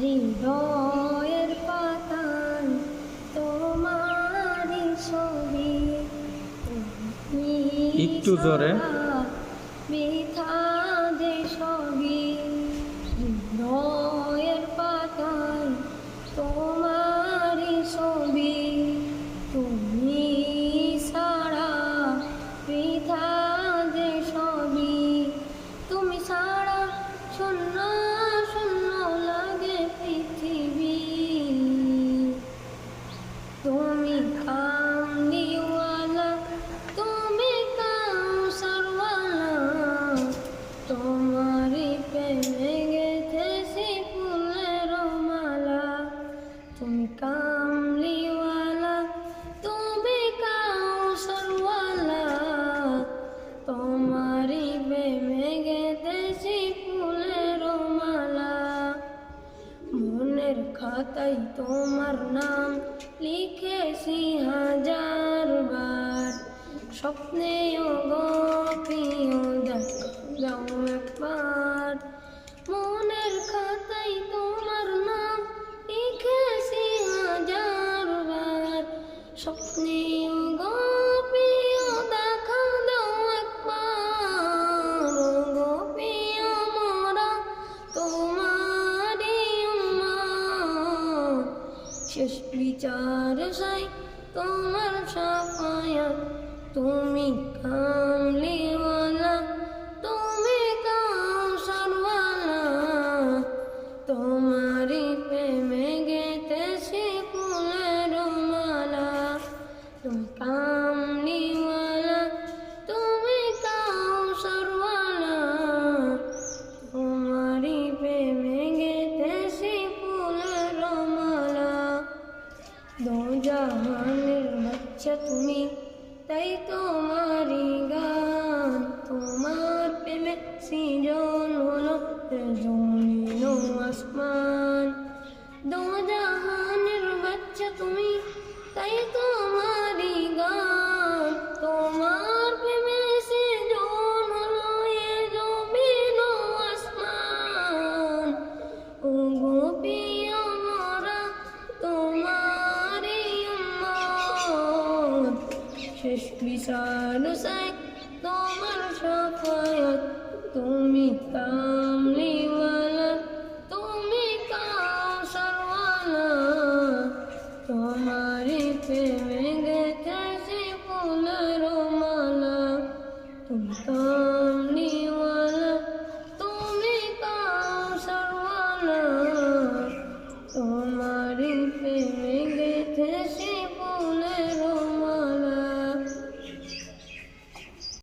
হৃদয়ের পাতান তোমার ছবি। একটু জোরে। বৃথা যে তাই তোমার নাম লিখেছি হাজার বার। স্বপ্নেও গপিও দেখ শেষ বিচার চাই তোমার সাফায়াত তুমি কামলিয়া জাহানের বাচ্চা তুমি তাই তোমারি গান শেষ বিষানুসাই তোমার সাফায়াত তুমি কামলিওয়ালা তুমি কাউসারওয়ালা তোমারি প্রেমে গেছে ফুলের মালা তুমি